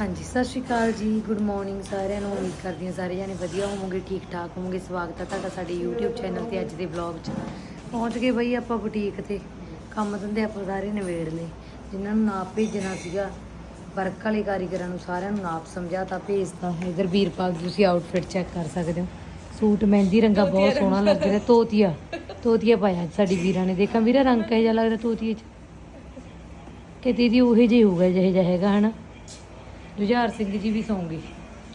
ਹਾਂਜੀ ਸਤਿ ਸ਼੍ਰੀ ਅਕਾਲ ਜੀ। ਗੁੱਡ ਮਾਰਨਿੰਗ ਸਾਰਿਆਂ ਨੂੰ। ਉਮੀਦ ਕਰਦੀ ਹਾਂ ਸਾਰੇ ਜਾਣੇ ਵਧੀਆ ਹੋਵੋਗੇ ਠੀਕ ਠਾਕ ਹੋਵੋਗੇ। ਸਵਾਗਤ ਹੈ ਤੁਹਾਡਾ ਸਾਡੇ YouTube ਚੈਨਲ ਤੇ ਅੱਜ ਦੇ ਵਲੌਗ 'ਚ। ਪਹੁੰਚ ਗਏ ਬਈ ਆਪਾਂ ਬੁਟੀਕ ਤੇ। ਕੰਮ ਧੰਦੇ ਆਪਾਂ ਸਾਰੇ ਨਿਬੇੜ ਲਏ। ਜਿਨ੍ਹਾਂ ਨੂੰ ਨਾਪ ਭੇਜਣਾ ਸੀਗਾ ਵਰਕ ਵਾਲੇ ਕਾਰੀਗਰਾਂ ਨੂੰ ਸਾਰਿਆਂ ਨੂੰ ਨਾਪ ਸਮਝਾਤਾ ਭੇਜਤਾ ਇਧਰ ਵੀਰਪਾਲ ਤੁਸੀਂ ਆਊਟਫਿਟ ਚੈੱਕ ਕਰ ਸਕਦੇ ਹੋ। ਸੂਟ ਮਹਿੰਦੀ ਰੰਗਾ ਬਹੁਤ ਸੋਹਣਾ ਲੱਗ ਰਿਹਾ ਤੋਤੀਆ ਤੋਤੀਆ ਪਾਇਆ ਸਾਡੀ ਵੀਰਾਂ ਨੇ। ਦੇਖਾਂ ਵੀਰਾ ਰੰਗ ਕਿਹੋ ਜਿਹਾ ਲੱਗ ਰਿਹਾ ਤੋਤੀਏ 'ਚ? ਕਿ ਦੀਦੀ ਉਹੇ ਜਿਹੀ ਹੋਊਗਾ ਜਿਹੇ ਜਿਹਾ ਹੈਗਾ ਹਨਾ? ਜੁਝਾਰ ਸਿੰਘ ਜੀ ਵੀ ਸੌਂਗੇ।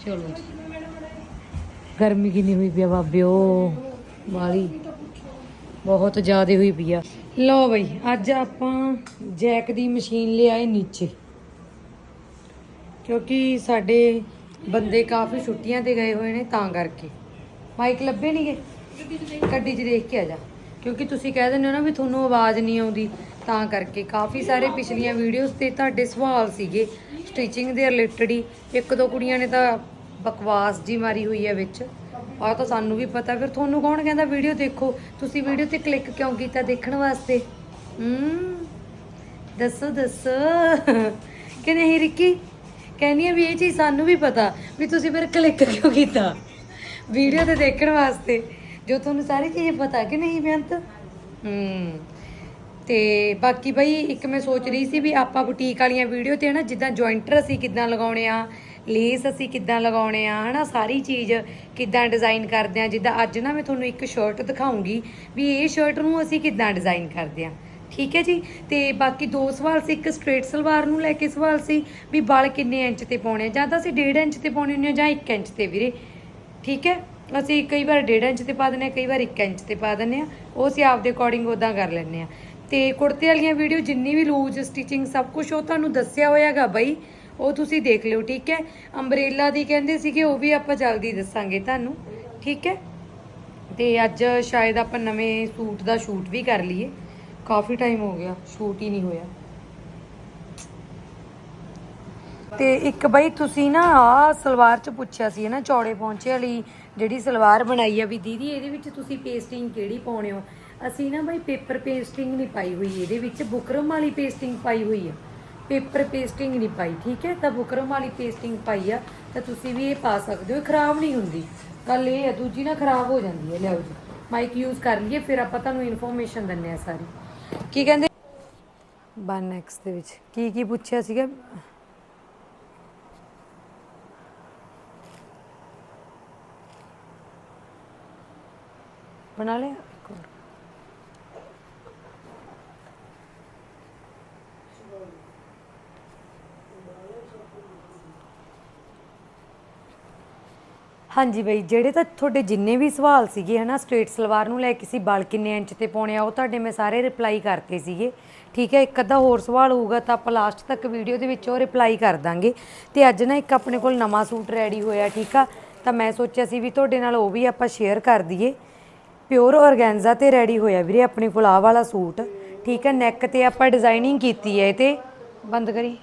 ਚਲੋ ਜੀ। ਗਰਮੀ ਕਿੰਨੀ ਹੋਈ ਪਈ ਆ ਬਾਬਿਓ ਵਾਲੀ। ਬਹੁਤ ਜ਼ਿਆਦਾ ਹੋਈ ਪਈ ਆ। ਲਓ ਬਈ, ਅੱਜ ਆਪਾਂ ਜੈਕ ਦੀ ਮਸ਼ੀਨ ਲਿਆਏ ਨੀਚੇ। ਕਿਉਂਕਿ ਸਾਡੇ ਬੰਦੇ ਕਾਫੀ ਛੁੱਟੀਆਂ ਤੇ ਗਏ ਹੋਏ ਨੇ ਤਾਂ ਕਰਕੇ। ਮਾਈਕ ਲੱਭੇ ਨਹੀਂ ਨਹੀਂਗੇ ਗੱਡੀ 'ਚ ਦੇਖ ਕੇ ਆ ਜਾ। ਕਿਉਂਕਿ ਤੁਸੀਂ ਕਹਿ ਦਿੰਦੇ ਹੋ ਨਾ ਵੀ ਤੁਹਾਨੂੰ ਆਵਾਜ਼ ਨਹੀਂ ਆਉਂਦੀ, ਤਾਂ ਕਰਕੇ। ਕਾਫੀ ਸਾਰੇ ਪਿਛਲੀਆਂ ਵੀਡੀਓਜ਼ ਤੇ ਤੁਹਾਡੇ ਸਵਾਲ ਸੀਗੇ ਸਟਿਚਿੰਗ ਦੇ ਰਿਲੇਟਡ ਹੀ। ਇੱਕ ਦੋ ਕੁੜੀਆਂ ਨੇ ਤਾਂ ਬਕਵਾਸ ਜੀ ਮਾਰੀ ਹੋਈ ਹੈ ਵਿੱਚ। ਆਹ ਤਾਂ ਸਾਨੂੰ ਵੀ ਪਤਾ, ਫਿਰ ਤੁਹਾਨੂੰ ਕੌਣ ਕਹਿੰਦਾ ਵੀਡੀਓ ਦੇਖੋ? ਤੁਸੀਂ ਵੀਡੀਓ ਤੇ ਕਲਿੱਕ ਕਿਉਂ ਕੀਤਾ ਦੇਖਣ ਵਾਸਤੇ? ਹੂੰ, ਦੱਸੋ ਦੱਸੋ। ਕਿ ਨਹੀਂ ਰਿੱਕੀ? ਕਹਿੰਦੀ ਆ ਵੀ ਇਹ ਚੀਜ਼ ਸਾਨੂੰ ਵੀ ਪਤਾ, ਵੀ ਤੁਸੀਂ ਫਿਰ ਕਲਿੱਕ ਕਿਉਂ ਕੀਤਾ? ਵੀਡੀਓ ਤੇ ਦੇਖਣ ਵਾਸਤੇ। ਜੋ ਤੁਹਾਨੂੰ ਸਾਰੀ ਚੀਜ਼ ਪਤਾ ਕਿ ਨਹੀਂ ਬੇਅੰਤ? ਹੂੰ। ਤੇ ਬਾਕੀ ਬਈ, ਇੱਕ ਮੈਂ ਸੋਚ ਰਹੀ ਸੀ ਵੀ ਆਪਾਂ ਬੁਟੀਕ ਵਾਲੀਆਂ ਵੀਡੀਓ ਤੇ ਨਾ ਜਿੱਦਾਂ ਜੁਆਇੰਟਰ ਅਸੀਂ ਕਿੱਦਾਂ ਲਗਾਉਣੇ ਆ ਲੇਸ ਅਸੀਂ ਕਿੱਦਾਂ ਲਗਾਉਣੇ ਆ, ਹਨਾ, ਸਾਰੀ ਚੀਜ਼ ਕਿੱਦਾਂ ਡਿਜ਼ਾਈਨ ਕਰਦੇ ਆ, ਜਿੱਦਾਂ ਅੱਜ ਨਾ ਮੈਂ ਤੁਹਾਨੂੰ ਇੱਕ ਸ਼ਰਟ ਦਿਖਾਉਂਗੀ ਵੀ ਇਹ ਸ਼ਰਟ ਨੂੰ ਅਸੀਂ ਕਿੱਦਾਂ ਡਿਜ਼ਾਈਨ ਕਰਦੇ ਆ। ਠੀਕ ਹੈ ਜੀ? ਤੇ ਬਾਕੀ ਦੋ ਸਵਾਲ ਸੀ, ਇੱਕ ਸਟ੍ਰੇਟ ਸਲਵਾਰ ਨੂੰ ਲੈ ਕੇ ਸਵਾਲ ਸੀ ਵੀ ਵਾਲ ਕਿੰਨੇ ਇੰਚ ਤੇ ਪਾਉਣੇ ਆ, ਜਾਂ ਤਾਂ ਅਸੀਂ 1.5 ਇੰਚ ਤੇ ਪਾਉਣੇ ਹੁੰਦੇ ਆ ਜਾਂ 1 ਇੰਚ ਤੇ ਵੀਰੇ। ਠੀਕ ਹੈ? ਅਸੀਂ ਕਈ ਵਾਰ 1.5 ਇੰਚ ਤੇ ਪਾ ਦਿੰਦੇ ਆ ਕਈ ਵਾਰ 1 ਇੰਚ ਤੇ ਪਾ ਦਿੰਦੇ ਆ ਉਹ ਅਸੀਂ ਆਪਦੇ ਅਕੋਰਡਿੰਗ ਉਦਾਂ ਕਰ ਲੈਂਦੇ ਆ ਤੇ ਕੁੜਤੇ ਵਾਲੀਆਂ ਵੀਡੀਓ ਜਿੰਨੀ ਵੀ ਲੂਜ਼ ਸਟਿਚਿੰਗ ਸਭ ਕੁਝ ਉਹ ਤੁਹਾਨੂੰ ਦੱਸਿਆ ਹੋਇਆਗਾ ਬਈ। ਉਹ ਤੁਸੀਂ ਦੇਖ ਲਿਓ, ਠੀਕ ਹੈ? ਅੰਬਰੇਲਾ ਦੀ ਕਹਿੰਦੇ ਸੀਗੇ, ਉਹ ਵੀ ਆਪਾਂ ਜਲਦੀ ਦੱਸਾਂਗੇ ਤੁਹਾਨੂੰ, ਠੀਕ ਹੈ? ਤੇ ਅੱਜ ਸ਼ਾਇਦ ਆਪਾਂ ਨਵੇਂ ਸੂਟ ਦਾ ਸ਼ੂਟ ਵੀ ਕਰ ਲਈਏ। ਕਾਫੀ ਟਾਈਮ ਹੋ ਗਿਆ ਸ਼ੂਟ ਹੀ ਨਹੀਂ ਹੋਇਆ। ਤੇ ਇੱਕ ਬਈ ਤੁਸੀਂ ਨਾ ਆ ਸਲਵਾਰ ਚ ਪੁੱਛਿਆ ਸੀ ਨਾ ਚੌੜੇ ਪਹੁੰਚੇ ਵਾਲੀ ਜਿਹੜੀ ਸਲਵਾਰ ਬਣਾਈ ਆ ਵੀ ਦੀਦੀ ਇਹਦੇ ਵਿੱਚ ਤੁਸੀਂ ਪੇਸਟਿੰਗ ਕਿਹੜੀ ਪਾਉਣੇ ਹੋ? ਅਸੀਂ ਨਾ ਬਈ ਪੇਪਰ ਪੇਸਟਿੰਗ ਨਹੀਂ ਪਾਈ ਹੋਈ, ਇਹਦੇ ਵਿੱਚ ਬੁਕਰਮ ਵਾਲੀ ਪੇਸਟਿੰਗ ਪਾਈ ਹੋਈ ਆ। ਪੇਪਰ ਪੇਸਟਿੰਗ ਨਹੀਂ ਪਾਈ, ਠੀਕ ਹੈ? ਤਾਂ ਬੁਕਰਮ ਵਾਲੀ ਪੇਸਟਿੰਗ ਪਾਈ ਆ, ਤਾਂ ਤੁਸੀਂ ਵੀ ਇਹ ਪਾ ਸਕਦੇ ਹੋ, ਇਹ ਖਰਾਬ ਨਹੀਂ ਹੁੰਦੀ। ਕੱਲ ਇਹ ਆ, ਦੂਜੀ ਨਾ ਖਰਾਬ ਹੋ ਜਾਂਦੀ ਹੈ, ਲਿਆਓ ਜੀ। ਮਾਈਕ ਯੂਜ਼ ਕਰ ਲਈਏ, ਫਿਰ ਆਪਾਂ ਤੁਹਾਨੂੰ ਇਨਫੋਰਮੇਸ਼ਨ ਦਿੰਨੇ ਆ ਸਾਰੀ। ਕੀ ਕਹਿੰਦੇ? 1x ਦੇ ਵਿੱਚ। ਕੀ ਕੀ ਪੁੱਛਿਆ ਸੀਗਾ? ਬਣਾ ਲਿਆ? ਇੱਕ ਹੋਰ। ਹਾਂਜੀ ਬਈ, ਜਿਹੜੇ ਤਾਂ ਤੁਹਾਡੇ ਜਿੰਨੇ ਵੀ ਸਵਾਲ ਸੀਗੇ ਹਨਾ ਸਟ੍ਰੇਟ ਸਲਵਾਰ ਨੂੰ ਲੈ ਕੇ ਸੀ, ਬਲ ਕਿੰਨੇ ਇੰਚ ਤੇ ਪਾਉਣੇ ਆ, ਉਹ ਤੁਹਾਡੇ ਮੈਂ ਸਾਰੇ ਰਿਪਲਾਈ ਕਰਤੇ ਸੀਗੇ। ਠੀਕ ਹੈ, ਇੱਕ ਅੱਧਾ ਹੋਰ ਸਵਾਲ ਹੋਊਗਾ ਤਾਂ ਆਪਾਂ ਲਾਸਟ ਤੱਕ ਵੀਡੀਓ ਦੇ ਵਿੱਚ ਉਹ ਰਿਪਲਾਈ ਕਰ ਦਾਂਗੇ। ਤੇ ਅੱਜ ਨਾ ਇੱਕ ਆਪਣੇ ਕੋਲ ਨਵਾਂ ਸੂਟ ਰੈਡੀ ਹੋਇਆ, ਠੀਕ ਆ? ਤਾਂ ਮੈਂ ਸੋਚਿਆ ਸੀ ਵੀ ਤੁਹਾਡੇ ਨਾਲ ਉਹ ਵੀ ਆਪਾਂ ਸ਼ੇਅਰ ਕਰ ਦਈਏ। ਪਿਓਰ ਔਰਗੈਂਜ਼ਾ ਤੇ ਰੈਡੀ ਹੋਇਆ ਵੀਰੇ ਆਪਣੇ ਕੋਲ ਆਹ ਵਾਲਾ ਸੂਟ। ਠੀਕ ਹੈ ਨੈਕ ਤੇ ਆਪਾਂ ਡਿਜ਼ਾਈਨਿੰਗ ਕੀਤੀ ਹੈ ਇਹ ਤੇ। ਬੰਦ ਕਰੀ।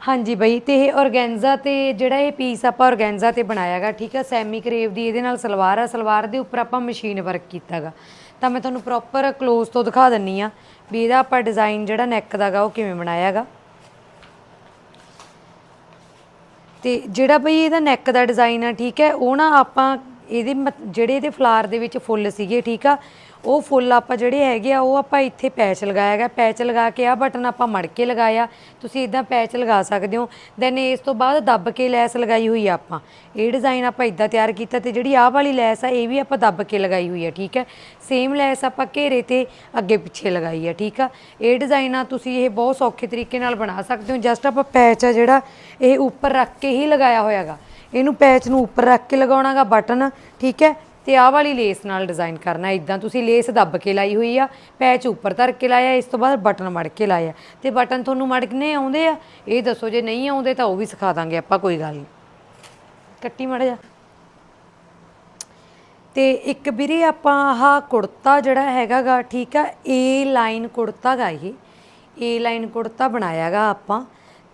ਹਾਂਜੀ ਬਈ, ਤੇ ਇਹ ਔਰਗੈਂਜ਼ਾ ਤੇ ਜਿਹੜਾ ਇਹ ਪੀਸ ਆਪਾਂ ਔਰਗੈਂਜ਼ਾ ਤੇ ਬਣਾਇਆਗਾ ਠੀਕ ਹੈ ਸੈਮੀ ਕਰੇਵ ਦੀ, ਇਹਦੇ ਨਾਲ ਸਲਵਾਰ ਆ, ਸਲਵਾਰ ਦੇ ਉੱਪਰ ਆਪਾਂ ਮਸ਼ੀਨ ਵਰਕ ਕੀਤਾਗਾ ਤਾਂ ਮੈਂ ਤੁਹਾਨੂੰ ਪ੍ਰੋਪਰ ক্লোਜ਼ ਤੋਂ ਦਿਖਾ ਦਿੰਨੀ ਆ ਵੀ ਇਹਦਾ ਆਪਾਂ ਡਿਜ਼ਾਈਨ ਜਿਹੜਾ ਨੈਕ ਦਾਗਾ ਉਹ ਕਿਵੇਂ ਬਣਾਇਆਗਾ ਤੇ ਜਿਹੜਾ ਬਈ ਇਹਦਾ ਨੈਕ ਦਾ ਡਿਜ਼ਾਈਨ ਆ, ਠੀਕ ਹੈ, ਉਹ ਨਾ ਆਪਾਂ ਇਹਦੇ ਮਤ- ਜਿਹੜੇ ਇਹਦੇ ਫਲਾਰ ਦੇ ਵਿੱਚ ਫੁੱਲ ਸੀਗੇ, ਠੀਕ ਆ? ਉਹ ਫੁੱਲ ਆਪਾਂ ਜਿਹੜੇ ਹੈਗੇ ਆ, ਉਹ ਆਪਾਂ ਇੱਥੇ ਪੈਚ ਲਗਾਇਆ ਗਿਆ। ਪੈਚ ਲਗਾ ਕੇ ਆ ਬਟਨ ਆਪਾਂ ਮੜ ਕੇ ਲਗਾਇਆ। ਤੁਸੀਂ ਇਦਾਂ ਪੈਚ ਲਗਾ ਸਕਦੇ ਹੋ। ਦੈਨ ਇਸ ਤੋਂ ਬਾਅਦ ਦੱਬ ਕੇ ਲੈਸ ਲਗਾਈ ਹੋਈ ਆ ਆਪਾਂ। ਇਹ ਡਿਜ਼ਾਈਨ ਆਪਾਂ ਇਦਾਂ ਤਿਆਰ ਕੀਤਾ ਤੇ ਜਿਹੜੀ ਆਹ ਵਾਲੀ ਲੈਸ ਆ, ਇਹ ਵੀ ਆਪਾਂ ਦੱਬ ਕੇ ਲਗਾਈ ਹੋਈ ਆ, ਠੀਕ ਹੈ ਸੇਮ ਲੈਸ ਆਪਾਂ ਘੇਰੇ ਤੇ ਅੱਗੇ ਪਿੱਛੇ ਲਗਾਈ ਆ, ਠੀਕ ਆ? ਇਹ ਡਿਜ਼ਾਈਨ ਆ ਤੁਸੀਂ ਇਹ ਬਹੁਤ ਸੌਖੇ ਤਰੀਕੇ ਨਾਲ ਬਣਾ ਸਕਦੇ ਹੋ। ਜਸਟ ਆਪਾਂ ਪੈਚ ਆ ਜਿਹੜਾ, ਇਹ ਉੱਪਰ ਰੱਖ ਕੇ ਹੀ ਲਗਾਇਆ ਹੋਇਆਗਾ ਇਹਨੂੰ ਪੈਚ ਨੂੰ ਉੱਪਰ ਰੱਖ ਕੇ ਲਗਾਉਣਾਗਾ ਬਟਨ, ਠੀਕ ਹੈ? ਤੇ ਆਹ ਵਾਲੀ ਲੇਸ ਨਾਲ ਡਿਜ਼ਾਈਨ ਕਰਨਾ ਇਦਾਂ ਤੁਸੀਂ ਲੇਸ ਦੱਬ ਕੇ ਲਾਈ ਹੋਈ ਆ ਪੈਚ ਉੱਪਰ ਧਰ ਕੇ ਲਾਇਆ, ਇਸ ਤੋਂ ਬਾਅਦ ਬਟਨ ਮੜ ਕੇ ਲਾਇਆ। ਤੇ ਬਟਨ ਤੁਹਾਨੂੰ ਮੜਕਨੇ ਆਉਂਦੇ ਆ? ਇਹ ਦੱਸੋ, ਜੇ ਨਹੀਂ ਆਉਂਦੇ ਤਾਂ ਉਹ ਵੀ ਸਿਖਾ ਦਾਂਗੇ ਆਪਾਂ, ਕੋਈ ਗੱਲ ਨਹੀਂ। ਕੱਟੀ ਮੜ ਜਾ ਤੇ ਇੱਕ ਵੀਰੇ ਆਪਾਂ ਆਹ ਕੁੜਤਾ ਜਿਹੜਾ ਹੈਗਾਗਾ, ਠੀਕ ਆ ਏ ਲਾਈਨ ਕੁੜਤਾ ਗਾ ਇਹ। ਏ ਲਾਈਨ ਕੁੜਤਾ ਬਣਾਇਆਗਾ ਆਪਾਂ,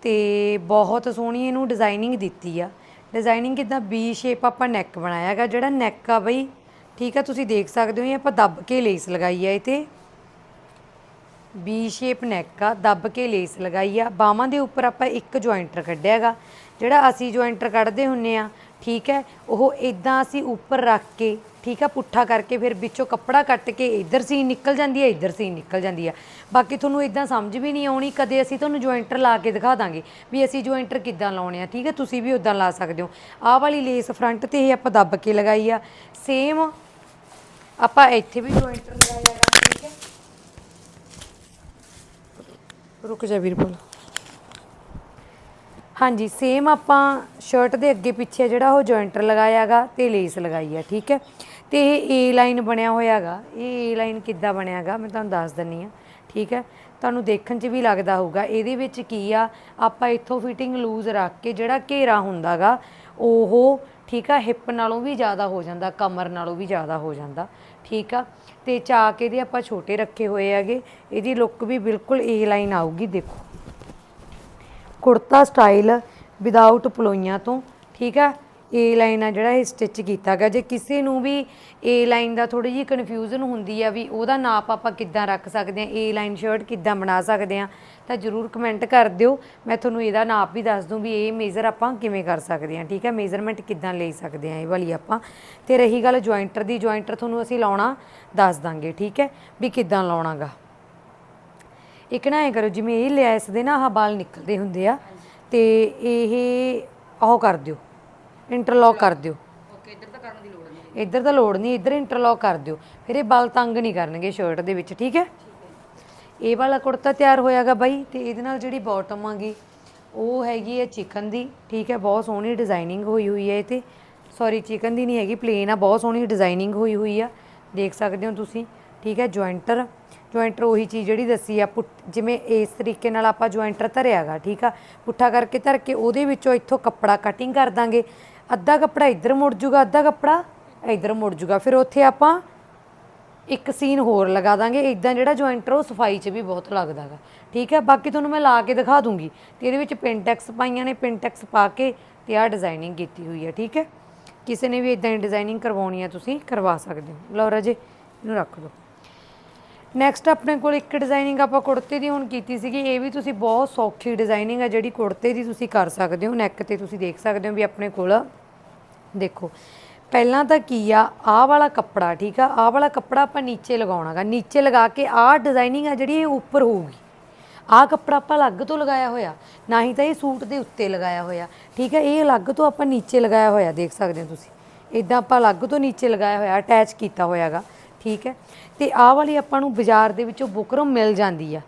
ਤੇ ਬਹੁਤ ਸੋਹਣੀ ਇਹਨੂੰ ਡਿਜ਼ਾਈਨਿੰਗ ਦਿੱਤੀ ਆ। ਡਿਜ਼ਾਈਨਿੰਗ ਕਿਦਾਂ ਬੀ ਸ਼ੇਪ ਆਪਾਂ ਨੈਕ ਬਣਾਇਆਗਾ ਜਿਹੜਾ ਨੈਕ ਆ ਬਈ, ਠੀਕ ਆ, ਤੁਸੀਂ ਦੇਖ ਸਕਦੇ ਹੋ, ਇਹ ਆਪਾਂ ਦੱਬ ਕੇ ਲੇਸ ਲਗਾਈ ਆ ਇਹ ਬੀ ਸ਼ੇਪ ਨੈਕ ਆ, ਦੱਬ ਕੇ ਲੇਸ ਲਗਾਈ ਆ। ਬਾਹਾਂ ਦੇ ਉੱਪਰ ਆਪਾਂ ਇੱਕ ਜੁਆਇੰਟਰ ਕੱਢਿਆ ਹੈਗਾ, ਜਿਹੜਾ ਅਸੀਂ ਜੁਆਇੰਟਰ ਕੱਢਦੇ ਹੁੰਨੇ ਆ ਠੀਕ ਹੈ? ਉਹ ਇਦਾਂ ਅਸੀਂ ਉੱਪਰ ਰੱਖ ਕੇ, ਠੀਕ ਆ, ਪੁੱਠਾ ਕਰਕੇ ਫਿਰ ਵਿੱਚੋਂ ਕੱਪੜਾ ਕੱਟ ਕੇ ਇੱਧਰ ਸੀ ਨਿਕਲ ਜਾਂਦੀ ਹੈ, ਇੱਧਰ ਸੀ ਨਿਕਲ ਜਾਂਦੀ ਆ ਬਾਕੀ ਤੁਹਾਨੂੰ ਇਦਾਂ ਸਮਝ ਵੀ ਨਹੀਂ ਆਉਣੀ, ਕਦੇ ਅਸੀਂ ਤੁਹਾਨੂੰ ਜੁਆਇੰਟਰ ਲਾ ਕੇ ਦਿਖਾ ਦਾਂਗੇ ਵੀ ਅਸੀਂ ਜੁਆਇੰਟਰ ਕਿੱਦਾਂ ਲਾਉਣੇ ਆ, ਠੀਕ ਹੈ? ਤੁਸੀਂ ਵੀ ਉਦਾਂ ਲਾ ਸਕਦੇ ਹੋ। ਆਹ ਵਾਲੀ ਲੇਸ ਫਰੰਟ ਤੇ ਇਹ ਆਪਾਂ ਦੱਬ ਕੇ ਲਗਾਈ ਆ। ਸੇਮ ਆਪਾਂ ਇੱਥੇ ਵੀ ਜੁਆਇੰਟਰ ਲਗਾਇਆ ਠੀਕ ਹੈ? ਰੁਕ ਜਾ ਵੀਰ ਬੋਲ ਹਾਂਜੀ ਸੇਮ ਆਪਾਂ ਸ਼ਰਟ ਦੇ ਅੱਗੇ ਪਿੱਛੇ ਜਿਹੜਾ ਉਹ ਜੁਆਇੰਟਰ ਲਗਾਇਆਗਾ ਤੇ ਲੇਸ ਲਗਾਈ ਆ ਠੀਕ ਹੈ? ਤੇ ਇਹ ਏ ਲਾਈਨ ਬਣਿਆ ਹੋਇਆਗਾ ਇਹ ਏ ਲਾਈਨ ਕਿੱਦਾਂ ਬਣਿਆਗਾ ਮੈਂ ਤੁਹਾਨੂੰ ਦੱਸ ਦਿੰਨੀ ਆ ਠੀਕ ਹੈ? ਤੁਹਾਨੂੰ ਦੇਖਣ 'ਚ ਵੀ ਲੱਗਦਾ ਹੋਊਗਾ। ਇਹਦੇ ਵਿੱਚ ਕੀ ਆ? ਆਪਾਂ ਇੱਥੋਂ ਫਿਟਿੰਗ ਲੂਜ਼ ਰੱਖ ਕੇ ਜਿਹੜਾ ਘੇਰਾ ਹੁੰਦਾਗਾ ਉਹ, ਠੀਕ ਆ ਹਿੱਪ ਨਾਲੋਂ ਵੀ ਜ਼ਿਆਦਾ ਹੋ ਜਾਂਦਾ, ਕਮਰ ਨਾਲੋਂ ਵੀ ਜ਼ਿਆਦਾ ਹੋ ਜਾਂਦਾ, ਠੀਕ ਆ? ਤੇ ਚਾਕ ਇਹਦੇ ਆਪਾਂ ਛੋਟੇ ਰੱਖੇ ਹੋਏ ਹੈਗੇ। ਇਹਦੀ ਲੁੱਕ ਵੀ ਬਿਲਕੁਲ ਏ ਲਾਈਨ ਆਊਗੀ, ਦੇਖੋ। ਕੁੜਤਾ ਸਟਾਈਲ ਵਿਦਆਊਟ ਪਲੋਈਆਂ ਤੋਂ, ਠੀਕ ਆ? ਏ ਲਾਈਨ ਆ ਜਿਹੜਾ ਇਹ ਸਟਿਚ ਕੀਤਾ ਗਿਆ। ਜੇ ਕਿਸੇ ਨੂੰ ਵੀ ਏ ਲਾਈਨ ਦਾ ਥੋੜੀ ਜਿਹੀ ਕਨਫਿਊਜ਼ਨ ਹੁੰਦੀ ਆ ਵੀ ਉਹਦਾ ਨਾਪ ਆਪਾਂ ਕਿੱਦਾਂ ਰੱਖ ਸਕਦੇ ਆ ਏ ਲਾਈਨ ਸ਼ਰਟ ਕਿੱਦਾਂ ਬਣਾ ਸਕਦੇ ਆ, ਤਾਂ ਜਰੂਰ ਕਮੈਂਟ ਕਰ ਦਿਓ। ਮੈਂ ਤੁਹਾਨੂੰ ਇਹਦਾ ਨਾਪ ਵੀ ਦੱਸ ਦੂੰ ਵੀ ਇਹ ਮੇਜ਼ਰ ਆਪਾਂ ਕਿਵੇਂ ਕਰ ਸਕਦੇ ਆ, ਠੀਕ ਹੈ ਮੇਜ਼ਰਮੈਂਟ ਕਿੱਦਾਂ ਲੈ ਸਕਦੇ ਆ ਇਹ ਵਾਲੀ ਆਪਾਂ। ਤੇ ਰਹੀ ਗੱਲ ਜੁਆਇੰਟਰ ਦੀ ਜੁਆਇੰਟਰ ਤੁਹਾਨੂੰ ਅਸੀਂ ਲਾਉਣਾ ਦੱਸ ਦਾਂਗੇ, ਠੀਕ ਹੈ ਵੀ ਕਿੱਦਾਂ ਲਾਉਣਾਗਾ। ਇੱਕ ਨਾ ਐ ਕਰੋ, ਜਿਵੇਂ ਇਹ ਲੈਸ ਦੇ ਨਾ ਆਹ ਵਾਲ ਨਿਕਲਦੇ ਹੁੰਦੇ ਆ, ਤੇ ਇਹ ਉਹ ਕਰ ਦਿਓ ਇੰਟਰਲੌਕ ਕਰ ਦਿਓ। ਓਕੇ ਇੱਧਰ ਤਾਂ ਕਰਨ ਦੀ ਲੋੜ ਨਹੀਂ, ਇੱਧਰ ਤਾਂ ਲੋੜ ਨਹੀਂ ਇੱਧਰ ਇੰਟਰਲੌਕ ਕਰ ਦਿਓ। ਫਿਰ ਇਹ ਬਲ ਤੰਗ ਨਹੀਂ ਕਰਨਗੇ ਸ਼ਰਟ ਦੇ ਵਿੱਚ, ਠੀਕ ਹੈ? ਇਹ ਵਾਲਾ ਕੁੜਤਾ ਤਿਆਰ ਹੋਇਆਗਾ ਬਾਈ, ਤੇ ਇਹਦੇ ਨਾਲ ਜਿਹੜੀ ਬਾਟਮ ਆਗੀ, ਉਹ ਹੈਗੀ ਹੈ ਚਿਕਨ ਦੀ, ਠੀਕ ਹੈ? ਬਹੁਤ ਸੋਹਣੀ ਡਿਜ਼ਾਈਨਿੰਗ ਹੋਈ ਹੋਈ ਹੈ ਇਹ ਤੇ। ਸੌਰੀ ਚਿਕਨ ਦੀ ਨਹੀਂ ਹੈਗੀ ਪਲੇਨ ਆ, ਬਹੁਤ ਸੋਹਣੀ ਡਿਜ਼ਾਈਨਿੰਗ ਹੋਈ ਹੋਈ ਆ। ਦੇਖ ਸਕਦੇ ਹੋ ਤੁਸੀਂ, ਠੀਕ ਹੈ? ਜੁਆਇੰਟਰ ਜੁਆਇੰਟਰ ਉਹੀ ਚੀਜ਼ ਜਿਹੜੀ ਦੱਸੀ ਆ, ਪੁੱਠ- ਜਿਵੇਂ ਇਸ ਤਰੀਕੇ ਨਾਲ ਆਪਾਂ ਜੁਆਇੰਟਰ ਧਰਿਆਗਾ, ਠੀਕ ਆ? ਪੁੱਠਾ ਕਰਕੇ ਧਰ ਕੇ ਉਹਦੇ ਵਿੱਚੋਂ ਇੱਥੋਂ ਕੱਪੜਾ ਕਟਿੰਗ ਕਰ ਦਾਂਗੇ। ਅੱਧਾ ਕੱਪੜਾ ਇੱਧਰ ਮੁੜ ਜੂਗਾ, ਅੱਧਾ ਕੱਪੜਾ ਇੱਧਰ ਮੁੜ ਜੂਗਾ। ਫਿਰ ਉੱਥੇ ਆਪਾਂ ਇੱਕ ਸੀਨ ਹੋਰ ਲਗਾ ਦਾਂਗੇ। ਇਦਾਂ ਜਿਹੜਾ ਜੁਆਇੰਟਰ ਉਹ ਸਫ਼ਾਈ 'ਚ ਵੀ ਬਹੁਤ ਲੱਗਦਾ ਗਾ ਠੀਕ ਹੈ ਬਾਕੀ ਤੁਹਾਨੂੰ ਮੈਂ ਲਾ ਕੇ ਦਿਖਾ ਦੂੰਗੀ। ਤੇ ਇਹਦੇ ਵਿੱਚ ਪਿੰਟੈਕਸ ਪਾਈਆਂ ਨੇ ਪਿੰਟੈਕਸ ਪਾ ਕੇ ਤੇ ਆਹ ਡਿਜ਼ਾਈਨਿੰਗ ਕੀਤੀ ਹੋਈ ਹੈ ਠੀਕ ਹੈ ਕਿਸੇ ਨੇ ਵੀ ਇਦਾਂ ਦੀ ਡਿਜ਼ਾਈਨਿੰਗ ਕਰਵਾਉਣੀ ਹੈ ਤੁਸੀਂ ਕਰਵਾ ਸਕਦੇ ਹੋ। ਲਓ ਰਾਜੇ, ਇਹਨੂੰ ਰੱਖ ਦਿਓ। ਨੈਕਸਟ ਆਪਣੇ ਕੋਲ ਇੱਕ ਡਿਜ਼ਾਈਨਿੰਗ ਆਪਾਂ ਕੁੜਤੇ ਦੀ ਹੁਣ ਕੀਤੀ ਸੀਗੀ, ਇਹ ਵੀ ਤੁਸੀਂ ਬਹੁਤ ਸੌਖੀ ਡਿਜ਼ਾਈਨਿੰਗ ਹੈ ਜਿਹੜੀ ਕੁੜਤੇ ਦੀ ਤੁਸੀਂ ਕਰ ਸਕਦੇ ਹੋ ਨੈਕ ਤੇ ਤੁਸੀਂ ਦੇਖ ਸਕਦੇ ਹੋ ਵੀ ਆਪਣੇ ਕੋਲ। ਦੇਖੋ, ਪਹਿਲਾਂ ਤਾਂ ਕੀ ਆ, ਆਹ ਵਾਲਾ ਕੱਪੜਾ, ਠੀਕ ਆ, ਆਹ ਵਾਲਾ ਕੱਪੜਾ ਆਪਾਂ ਨੀਚੇ ਲਗਾਉਣਾਗਾ, ਨੀਚੇ ਲਗਾ ਕੇ ਆਹ ਡਿਜ਼ਾਈਨਿੰਗ ਆ ਜਿਹੜੀ ਇਹ ਉੱਪਰ ਹੋਊਗੀ। ਆਹ ਕੱਪੜਾ ਆਪਾਂ ਅਲੱਗ ਤੋਂ ਲਗਾਇਆ ਹੋਇਆ, ਨਾ ਹੀ ਤਾਂ ਇਹ ਸੂਟ ਦੇ ਉੱਤੇ ਲਗਾਇਆ ਹੋਇਆ, ਠੀਕ ਆ, ਇਹ ਅਲੱਗ ਤੋਂ ਆਪਾਂ ਨੀਚੇ ਲਗਾਇਆ ਹੋਇਆ, ਦੇਖ ਸਕਦੇ ਹੋ ਤੁਸੀਂ। ਇਦਾਂ ਆਪਾਂ ਅਲੱਗ ਤੋਂ ਨੀਚੇ ਲਗਾਇਆ ਹੋਇਆ ਅਟੈਚ ਕੀਤਾ ਹੋਇਆਗਾ। ਠੀਕ ਹੈ। ਤੇ ਆਹ ਵਾਲੀ ਆਪਾਂ ਨੂੰ ਬਾਜ਼ਾਰ ਦੇ ਵਿੱਚੋਂ ਬੁਕਰਮ ਮਿਲ ਜਾਂਦੀ ਆ।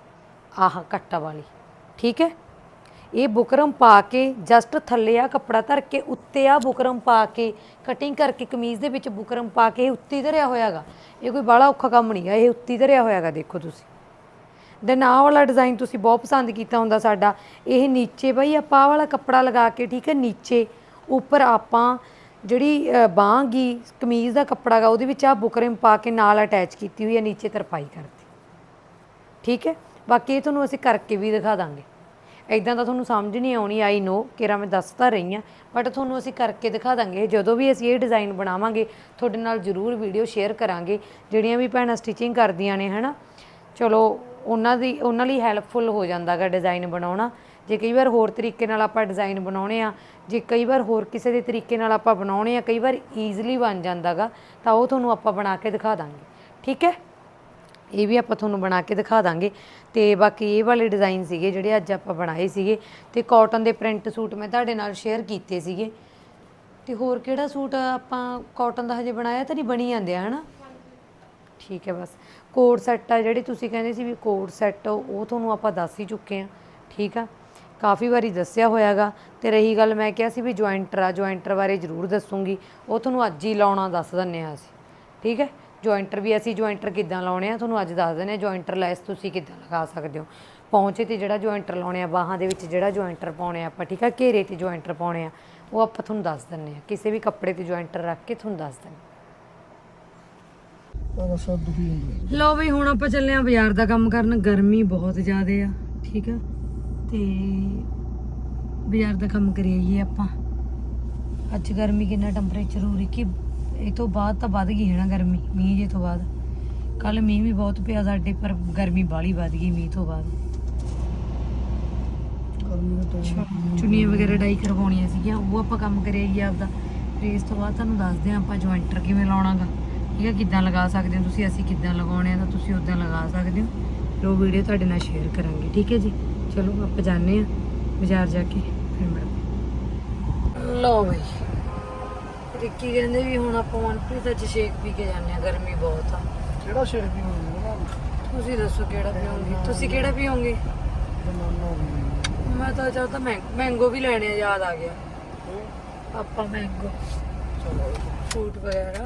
ਆਹ ਕੱਟਾ ਵਾਲੀ, ਠੀਕ ਹੈ। ਇਹ ਬੁਕਰਮ ਪਾ ਕੇ ਜਸਟ ਥੱਲੇ ਆ ਕੱਪੜਾ ਧਰ ਕੇ ਉੱਤੇ ਆ ਬੁਕਰਮ ਪਾ ਕੇ ਕਟਿੰਗ ਕਰਕੇ ਕਮੀਜ਼ ਦੇ ਵਿੱਚ ਬੁਕਰਮ ਪਾ ਕੇ ਇਹ ਉੱਤੇ ਹੀ ਧਰਿਆ ਹੋਇਆਗਾ। ਇਹ ਕੋਈ ਬੜਾ ਔਖਾ ਕੰਮ ਨਹੀਂ ਆ ਇਹ ਉੱਤੇ ਹੀ ਧਰਿਆ ਹੋਇਆਗਾ ਦੇਖੋ ਤੁਸੀਂ। ਦੈਨ ਆਹ ਵਾਲਾ ਡਿਜ਼ਾਈਨ ਤੁਸੀਂ ਬਹੁਤ ਪਸੰਦ ਕੀਤਾ ਹੁੰਦਾ ਸਾਡਾ। ਇਹ ਨੀਚੇ ਬਈ ਆਪਾਂ ਆਹ ਵਾਲਾ ਕੱਪੜਾ ਲਗਾ ਕੇ, ਠੀਕ ਹੈ, ਨੀਚੇ। ਉੱਪਰ ਆਪਾਂ ਜਿਹੜੀ ਅ, ਬਾਂਹ ਗੀ ਕਮੀਜ਼ ਦਾ ਕੱਪੜਾ ਗਾ ਉਹਦੇ ਵਿੱਚ ਆ ਬੁਕਰਮ ਪਾ ਕੇ ਨਾਲ ਅਟੈਚ ਕੀਤੀ ਹੋਈ ਹੈ ਨੀਚੇ ਤਰਪਾਈ ਕਰਤੀ। ਠੀਕ ਹੈ? ਬਾਕੀ ਇਹ ਤੁਹਾਨੂੰ ਅਸੀਂ ਕਰਕੇ ਵੀ ਦਿਖਾ ਦਾਂਗੇ। ਐਦਾਂ ਤਾਂ ਤੁਹਾਨੂੰ ਸਮਝ ਨਹੀਂ ਆਉਣੀ ਆਈ ਨੋ ਕਿਰਾ ਮੈਂ ਦੱਸ ਤਾਂ ਰਹੀ ਹਾਂ ਬਟ ਤੁਹਾਨੂੰ ਅਸੀਂ ਕਰਕੇ ਦਿਖਾ ਦਾਂਗੇ। ਜਦੋਂ ਵੀ ਅਸੀਂ ਇਹ ਡਿਜ਼ਾਈਨ ਬਣਾਵਾਂਗੇ ਤੁਹਾਡੇ ਨਾਲ ਜ਼ਰੂਰ ਵੀਡੀਓ ਸ਼ੇਅਰ ਕਰਾਂਗੇ। ਜਿਹੜੀਆਂ ਵੀ ਭੈਣਾਂ ਸਟਿਚਿੰਗ ਕਰਦੀਆਂ ਨੇ ਹਨਾ? ਚਲੋ ਉਹਨਾਂ ਦੀ ਉਹਨਾਂ ਲਈ ਹੈਲਪਫੁਲ ਹੋ ਜਾਂਦਾਗਾ ਡਿਜ਼ਾਈਨ ਬਣਾਉਣਾ। ਜੇ ਕਈ ਵਾਰ ਹੋਰ ਤਰੀਕੇ ਨਾਲ ਆਪਾਂ ਡਿਜ਼ਾਈਨ ਬਣਾਉਣੇ ਆ, ਜੇ ਕਈ ਵਾਰ ਹੋਰ ਕਿਸੇ ਦੇ ਤਰੀਕੇ ਨਾਲ ਆਪਾਂ ਬਣਾਉਣੇ ਆ, ਕਈ ਵਾਰ ਈਜ਼ੀਲੀ ਬਣ ਜਾਂਦਾਗਾ ਤਾਂ ਉਹ ਤੁਹਾਨੂੰ ਆਪਾਂ ਬਣਾ ਕੇ ਦਿਖਾ ਦਾਂਗੇ। ਠੀਕ ਹੈ? ਇਹ ਵੀ ਆਪਾਂ ਤੁਹਾਨੂੰ ਬਣਾ ਕੇ ਦਿਖਾ ਦਾਂਗੇ। ਤੇ ਬਾਕੀ ਇਹ ਵਾਲੇ ਡਿਜ਼ਾਈਨ ਸੀਗੇ ਜਿਹੜੇ ਅੱਜ ਆਪਾਂ ਬਣਾਏ ਸੀਗੇ, ਤੇ ਕਾਟਨ ਦੇ ਪ੍ਰਿੰਟ ਸੂਟ ਮੈਂ ਤੁਹਾਡੇ ਨਾਲ ਸ਼ੇਅਰ ਕੀਤੇ ਸੀਗੇ। ਤੇ ਹੋਰ ਕਿਹੜਾ ਸੂਟ ਆਪਾਂ ਕਾਟਨ ਦਾ ਹਜੇ ਬਣਾਇਆ ਤਾਂ ਨਹੀਂ, ਬਣੀ ਜਾਂਦੇ ਆ, ਹਨਾ? ਠੀਕ ਹੈ ਬਸ। ਕੋਡ ਸੈੱਟ ਆ ਜਿਹੜੇ ਤੁਸੀਂ ਕਹਿੰਦੇ ਸੀ ਵੀ ਕੋਡ ਸੈੱਟ ਉਹ ਤੁਹਾਨੂੰ ਆਪਾਂ ਦੱਸ ਹੀ ਚੁੱਕੇ ਆ। ਠੀਕ ਆ? ਕਾਫੀ ਵਾਰੀ ਦੱਸਿਆ ਹੋਇਆਗਾ ਤੇ ਰਹੀ ਗੱਲ ਮੈਂ ਕਿਹਾ ਸੀ ਵੀ ਜੁਆਇੰਟਰ ਆ ਜੁਆਇੰਟਰ ਬਾਰੇ ਜ਼ਰੂਰ ਦੱਸੂਗੀ। ਉਹ ਤੁਹਾਨੂੰ ਅੱਜ ਹੀ ਲਾਉਣਾ ਦੱਸ ਦਿੰਨੇ ਆ ਅਸੀਂ ਠੀਕ ਹੈ? ਜੁਆਇੰਟਰ ਵੀ ਅਸੀਂ ਜੁਆਇੰਟਰ ਕਿੱਦਾਂ ਲਾਉਣੇ ਆ ਤੁਹਾਨੂੰ ਅੱਜ ਦੱਸ ਦਿੰਨੇ ਆ ਜੁਆਇੰਟਰ ਲੈਸ ਤੁਸੀਂ ਕਿੱਦਾਂ ਲਗਾ ਸਕਦੇ ਹੋ। ਪੌਂਚੇ ਤੇ ਜਿਹੜਾ ਜੁਆਇੰਟਰ ਲਾਉਣੇ ਆ ਬਾਹਾਂ ਦੇ ਵਿੱਚ ਜਿਹੜਾ ਜੁਆਇੰਟਰ ਪਾਉਣੇ ਆ ਆਪਾਂ ਠੀਕ ਆ? ਘੇਰੇ ਤੇ ਜੁਆਇੰਟਰ ਪਾਉਣੇ ਆ ਉਹ ਆਪਾਂ ਤੁਹਾਨੂੰ ਦੱਸ ਦਿੰਨੇ ਆ। ਕਿਸੇ ਵੀ ਕੱਪੜੇ ਤੇ ਜੁਆਇੰਟਰ ਰੱਖ ਕੇ ਤੁਹਾਨੂੰ ਦੱਸ ਦਿੰਨੇ ਲੋ ਬਈ ਹੁਣ ਆਪਾਂ ਚੱਲੇ ਆ ਬਾਜ਼ਾਰ ਦਾ ਕੰਮ ਕਰਨ ਗਰਮੀ ਬਹੁਤ ਜ਼ਿਆਦੇ ਆ ਠੀਕ ਆ? ਤੇ ਬਾਜ਼ਾਰ ਦਾ ਕੰਮ ਕਰੀਏ ਆਪਾਂ। ਅੱਜ ਗਰਮੀ ਕਿੰਨਾ ਟੈਂਪਰੇਚਰ ਹੋ ਰਹੀ ਕਿ ਇਹ ਤੋਂ ਬਾਅਦ ਤਾਂ ਵੱਧ ਗਈ ਹੈ ਨਾ ਗਰਮੀ ਮੀਂਹ ਜੇ ਤੋਂ ਬਾਅਦ। ਕੱਲ ਮੀਂਹ ਵੀ ਬਹੁਤ ਪਿਆ ਸਾਡੇ ਪਰ ਗਰਮੀ ਬਾਹਲੀ ਵੱਧ ਗਈ ਮੀਂਹ ਤੋਂ ਬਾਅਦ। ਚੁੰਨੀਆਂ ਵਗੈਰਾ ਡਾਈ ਕਰਵਾਉਣੀਆਂ ਸੀਗੀਆਂ ਉਹ ਆਪਾਂ ਕੰਮ ਕਰਿਆ ਹੀ ਆਪਦਾ। ਫਿਰ ਇਸ ਤੋਂ ਬਾਅਦ ਤੁਹਾਨੂੰ ਦੱਸਦੇ ਹਾਂ ਆਪਾਂ ਜੁਆਇੰਟਰ ਕਿਵੇਂ ਲਾਉਣਾਗਾ। ਠੀਕ ਹੈ ਕਿੱਦਾਂ ਲਗਾ ਸਕਦੇ ਹੋ ਤੁਸੀਂ ਅਸੀਂ ਕਿੱਦਾਂ ਲਗਾਉਣੇ ਆ ਤਾਂ ਤੁਸੀਂ ਉਦਾਂ ਲਗਾ ਸਕਦੇ ਹੋ। ਫਿਰ ਉਹ ਵੀਡੀਓ ਤੁਹਾਡੇ ਨਾਲ ਸ਼ੇਅਰ ਕਰਾਂਗੇ ਠੀਕ ਹੈ ਜੀ। ਚਲੋ ਆਪਾਂ ਜਾਂਦੇ ਹਾਂ ਬਾਜ਼ਾਰ ਜਾ ਕੇ ਫਿਰ ਮਿਲਦੇ ਲਓ ਬਈ। ਰਿੱਕੀ ਕਹਿੰਦੇ ਵੀ ਹੁਣ ਆਪਾਂ ਮਨਪ੍ਰੀਤ ਅੱਜ ਸ਼ੇਕ ਪੀ ਕੇ ਜਾਂਦੇ ਆ ਗਰਮੀ ਬਹੁਤ ਆ। ਕਿਹੜਾ ਸ਼ੇਰ ਵੀ ਹੋਣਾ ਤੁਸੀਂ ਦੱਸੋ ਕਿਹੜਾ ਪੀਓਗੇ? ਤੁਸੀਂ ਕਿਹੜਾ ਵੀ ਮੈਂ ਤਾਂ ਚਾਹਤਾ ਮੈਂਗੋ ਵੀ ਲੈਣੇ ਆ ਯਾਦ ਆ ਗਿਆ। ਆਪਾਂ ਮੈਂਗੋ। ਚਲੋ। ਫਰੂਟ ਵਗੈਰਾ।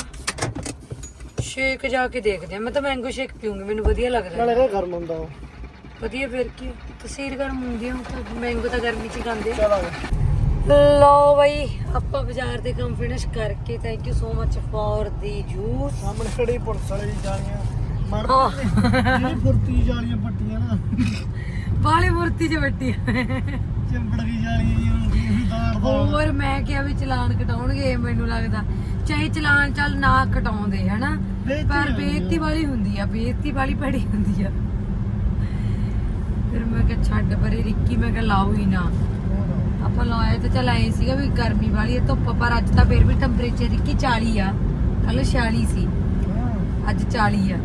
ਸ਼ੇਕ ਜਾ ਕੇ ਦੇਖਦੇ ਆ ਮੈਂ ਤਾਂ ਮੈਂਗੋ ਸ਼ੇਕ ਪੀਉਂਗੀ ਮੈਨੂੰ ਵਧੀਆ ਲੱਗ ਰਿਹਾ ਨਾਲੇ ਇਹ ਗਰਮ ਹੁੰਦਾ ਉਹ। ਵਧੀਆ ਫਿਰ ਕੀ? ਤਸੀਰ ਗਰਮ ਹੁੰਦੀ ਹੁਣ ਤਾਂ ਮੈਂਗੋ ਤਾਂ ਗਰਮੀ ਚ ਖਾਂਦੇ ਲਓ ਬਈ ਆਪਾਂ ਬਾਜ਼ਾਰ ਦੇ ਕੰਮ ਫਿਨਿਸ਼ ਕਰਕੇ thank you so much for the juice ਸਾਹਮਣੇ ਖੜੀ ਪੁਲਿਸ ਵਾਲੀ ਜਾਲੀਆਂ ਮਰ ਫੁਰਤੀ ਜਾਲੀਆਂ ਪੱਟੀਆਂ ਨਾ। ਬਾਲੀ ਮੂਰਤੀ ਚ ਵੱਟੀ ਚਿੰਬੜ ਗਈ ਜਾਲੀਆਂ ਜੀ ਉਹਨੂੰ ਦਾੜ ਦਾ ਹੋਰ ਮੈਂ ਕਿਹਾ ਵੀ ਚਲਾਨ ਕਟਾਉਣਗੇ ਮੈਨੂੰ ਲੱਗਦਾ। ਚਾਹੇ ਚਲਾਨ ਚੱਲ ਨਾ ਕਟਾਉਂਦੇ ਹਨਾ? ਪਰ। ਬੇਇੱਜ਼ਤੀ ਵਾਲੀ ਹੁੰਦੀ ਆ ਬੇਇੱਜ਼ਤੀ ਵਾਲੀ ਭੜੀ ਹੁੰਦੀ ਆ। ਫਿਰ ਮੈਂ ਕਿਹਾ ਛੱਡ ਪਰੇ ਰਿੱਕੀ ਮੈਂ ਕਿਹਾ ਲਾਓ ਹੀ ਨਾ। ਆਪਾਂ ਲਾਇਆ ਤਾਂ ਚੱਲ ਐ ਸੀਗਾ ਵੀ ਗਰਮੀ ਵਾਲੀ ਹੈ ਧੁੱਪ ਪਰ ਅੱਜ ਤਾਂ ਫਿਰ ਵੀ ਟੈਂਪਰੇਚਰ ਰਿੱਕੀ 40 ਆ। ਕੱਲ 46 ਸੀ। ਅੱਜ 40 ਆ।